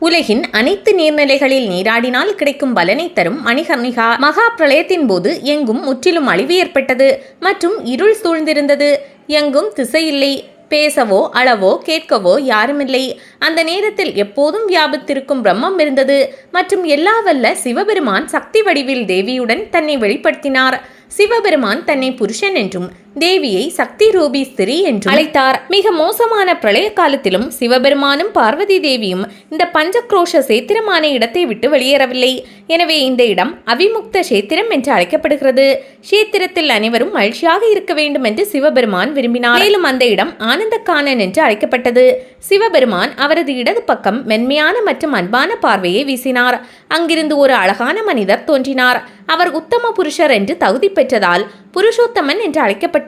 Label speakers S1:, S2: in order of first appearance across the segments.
S1: உலகின் அனைத்து நீர்நிலைகளில் நீராடினால் கிடைக்கும் பலனை தரும் மணிகர்ணிகா. மகா பிரளயத்தின் போது எங்கும் முற்றிலும் அழிவு ஏற்பட்டது. மற்றும் இருள் சூழ்ந்திருந்தது. எங்கும் திசையில்லை. பேசவோ அளவோ கேட்கவோ யாருமில்லை. அந்த நேரத்தில் எப்போதும் வியாபித்திருக்கும் பிரம்மம் இருந்தது. மற்றும் எல்லா வல்ல சிவபெருமான் சக்தி வடிவில் தேவியுடன் தன்னை வெளிப்படுத்தினார். சிவபெருமான் தன்னை புருஷன் என்றும் தேவியை சக்தி ரூபி ஸ்திரீ என்று அழைத்தார். மிக மோசமான பிரளய காலத்திலும் சிவபெருமானும் பார்வதி தேவியும் இந்த பஞ்சக்ரோஷ சேத்திரமான இடத்தை விட்டு வெளியேறவில்லை. எனவே இந்த இடம் அவிமுக்த சேத்திரம் என்று அழைக்கப்படுகிறது. சேத்திரத்தில் அனைவரும் மகிழ்ச்சியாக இருக்க வேண்டும் என்று சிவபெருமான் விரும்பினார். மேலும் அந்த இடம் ஆனந்தக்கானன் என்று அழைக்கப்பட்டது. சிவபெருமான் அவரது இடது பக்கம் மென்மையான மற்றும் அன்பான பார்வையை வீசினார். அங்கிருந்து ஒரு அழகான மனிதர் தோன்றினார். அவர் உத்தம புருஷர் என்று தகுதி பெற்றதால் புருஷோத்தமன் என்று அழைக்கப்பட்டார்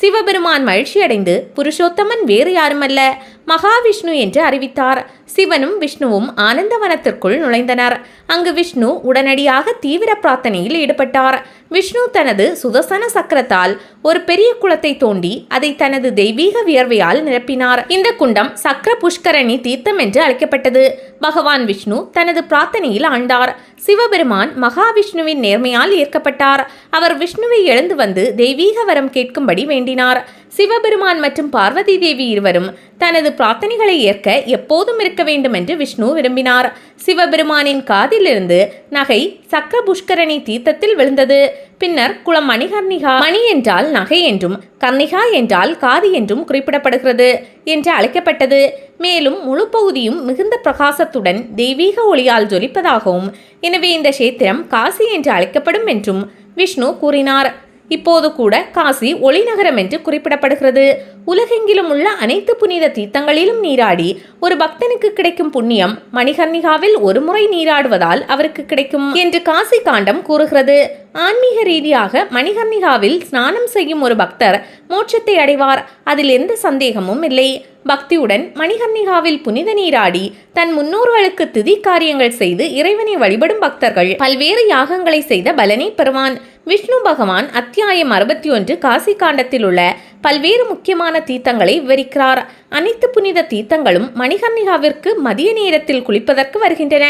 S1: சிவபெருமான் மகிழ்ச்சியடைந்து புருஷோத்தமன் வேறு யாருமல்ல. மகாவிஷ்ணு என்று அறிவித்தார். சிவனும் விஷ்ணுவும் ஆனந்தவனத்திற்குள் நுழைந்தனர். அங்கு விஷ்ணு உடனடியாக தீவிர பிரார்த்தனையில் ஈடுபட்டார். விஷ்ணு தனது சுதர்சன சக்கரத்தால் ஒரு பெரிய குளத்தை தோண்டி அதை தனது தெய்வீக வியர்வையால் நிரப்பினார். இந்த குண்டம் சக்கர புஷ்கரணி தீர்த்தம் என்று அழைக்கப்பட்டது. பகவான் விஷ்ணு தனது பிரார்த்தனையில் ஆண்டார். சிவபெருமான் மகாவிஷ்ணுவின் நேர்மையால் ஈர்க்கப்பட்டார் அவர் விஷ்ணுவை எழுந்து வந்து தெய்வீக வரம் கேட்கும்படி வேண்டினார். சிவபெருமான் மற்றும் பார்வதி தேவி இருவரும் தனது பிரார்த்தனைகளை ஏற்க எப்போதும் இருக்க வேண்டும் என்று விஷ்ணு விரும்பினார். சிவபெருமானின் காதிலிருந்து நகை சக்கர புஷ்கரணி தீர்த்தத்தில் விழுந்தது. பின்னர் குளம் மணிகர்ணிகா மணி என்றால் நகை என்றும் கர்ணிகா என்றால் காதி என்றும் குறிப்பிடப்படுகிறது என்று அழைக்கப்பட்டது. மேலும் முழு பகுதியும் மிகுந்த பிரகாசத்துடன் தெய்வீக ஒளியால் ஜொலிப்பதாகவும் எனவே இந்த கஷேத்திரம் காசி என்று அழைக்கப்படும் என்றும் விஷ்ணு கூறினார். இப்போது கூட காசி ஒளிநகரம் என்று குறிப்பிடப்படுகிறது. உலகெங்கிலும் உள்ள அனைத்து புனித தீர்த்தங்களிலும் நீராடி ஒரு பக்தனுக்கு கிடைக்கும் புண்ணியம் மணிகர்ணிகாவில் ஒரு முறை நீராடுவதால் அவருக்கு கிடைக்கும் என்று காசி காண்டம் கூறுகிறது. ஆன்மீக ரீதியாக மணிகர்ணிகாவில் ஸ்நானம் செய்யும் ஒரு பக்தர் மோட்சத்தை அடைவார். அதில் எந்த சந்தேகமும் இல்லை. பக்தியுடன் மணிகர்ணிகாவில் புனித நீராடி தன் முன்னோர்களுக்கு திதி காரியங்கள் செய்து இறைவனை வழிபடும் பக்தர்கள் பல்வேறு யாகங்களை செய்த பலனை பெறுவான். விஷ்ணு பகவான் அத்தியாயம் அறுபத்தி ஒன்று காசி காண்டத்தில் உள்ள பல்வேறு முக்கியமான தீர்த்தங்களை விவரிக்கிறார். அனைத்து புனித தீர்த்தங்களும் மணிகர்ணிகாவிற்கு மதிய நேரத்தில் குளிப்பதற்கு வருகின்றன.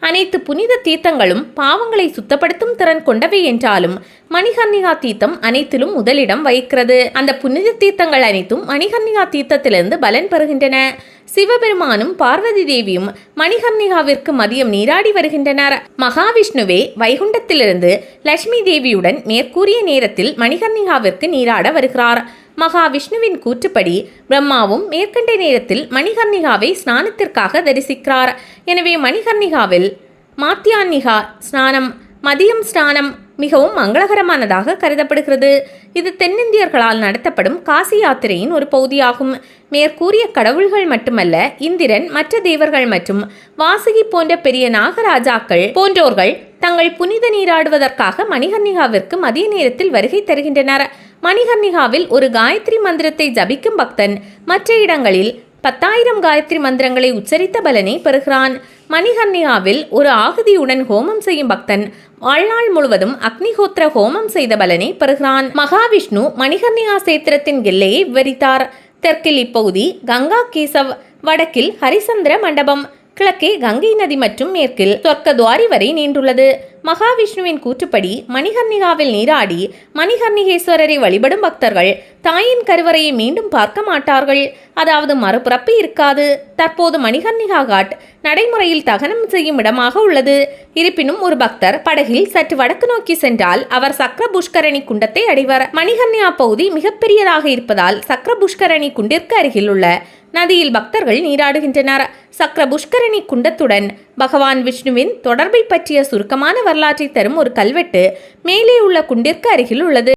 S1: அனைத்து புனித தீர்த்தங்களும் பாவங்களை சுத்தப்படுத்தும் திறன் கொண்டவை என்றாலும் மணிகர்ணிகா தீர்த்தம் அனைத்திலும் முதலிடம் வகிக்கிறது. அந்த புனித தீர்த்தங்கள் அனைத்தும் மணிகர்ணிகா தீர்த்தத்திலிருந்து பலன் பெறுகின்றன. சிவபெருமானும் பார்வதி தேவியும் மணிகர்ணிகாவிற்கு மதியம் நீராடி வருகின்றனர். மகாவிஷ்ணுவே வைகுண்டத்திலிருந்து லட்சுமி தேவியுடன் மேற்கூறிய நேரத்தில் மணிகர்ணிகாவிற்கு நீராட வருகிறார். மகாவிஷ்ணுவின் கூற்றுப்படி பிரம்மாவும் மேற்கண்ட நேரத்தில் மணிகர்ணிகாவை ஸ்நானத்திற்காக தரிசிக்கிறார். எனவே மணிகர்ணிகாவில் மாத்தியான்னிகா ஸ்நானம் மதியம் ஸ்நானம் மிகவும் மங்களகரமானதாக கருதப்படுகிறது. இது தென்னிந்தியர்களால் நடத்தப்படும் காசி யாத்திரையின் ஒரு பகுதியாகும். மேற்கூறிய கடவுள்கள் மட்டுமல்ல இந்திரன் மற்ற தேவர்கள் மற்றும் வாசுகி போன்ற பெரிய நாகராஜாக்கள் போன்றோர்கள் தங்கள் புனித நீராடுவதற்காக மணிகர்ணிகாவிற்கு மதிய நேரத்தில் வருகை தருகின்றனர். மணிகர்ணிகாவில் ஒரு காயத்ரி மந்திரத்தை ஜபிக்கும் பக்தன் மற்ற இடங்களில் பத்தாயிரம் காயத்ரி மந்திரங்களை உச்சரித்த பலனை பெறுகிறான். மணிகர்ணிகாவில் ஒரு ஆகுதியுடன் ஹோமம் செய்யும் பக்தன் வாழ்நாள் முழுவதும் அக்னிஹோத்திர ஹோமம் செய்த பலனை பெறுகிறான். மகாவிஷ்ணு மணிகர்ணிகா சேத்திரத்தின் எல்லையை விவரித்தார். தெற்கில் இப்பகுதி கங்கா கேசவ் வடக்கில் ஹரிசந்திர மண்டபம் கிழக்கே கங்கை நதி மற்றும் மேற்கில் சொர்க்கத்வாரி வரை நீண்டுள்ளது. மகாவிஷ்ணுவின் கூற்றுப்படி மணிகர்ணிகாவில் நீராடி மணிகர்ணிகேஸ்வரரை வழிபடும் பக்தர்கள் தாயின் கருவறையை மீண்டும் பார்க்க மாட்டார்கள். அதாவது மறுபிறப்பு இருக்காது. தற்போது மணிகர்ணிகா காட் நடைமுறையில் தகனம் செய்யும் இடமாக உள்ளது. இருப்பினும் ஒரு பக்தர் படகில் சற்று வடக்கு நோக்கி சென்றால் அவர் சக்கர புஷ்கரணி குண்டத்தை அடைவர். மணிகர்ணியா பகுதி மிகப்பெரியதாக இருப்பதால் சக்கர புஷ்கரணி குண்டிற்கு அருகில் உள்ள நதியில் பக்தர்கள் நீராடுகின்றனர். சக்கர புஷ்கரணி குண்டத்துடன் பகவான் விஷ்ணுவின் தொடர்பை பற்றிய சுருக்கமான வரலாற்றை தரும் ஒரு கல்வெட்டு மேலே உள்ள குண்டிற்கு அருகில் உள்ளது.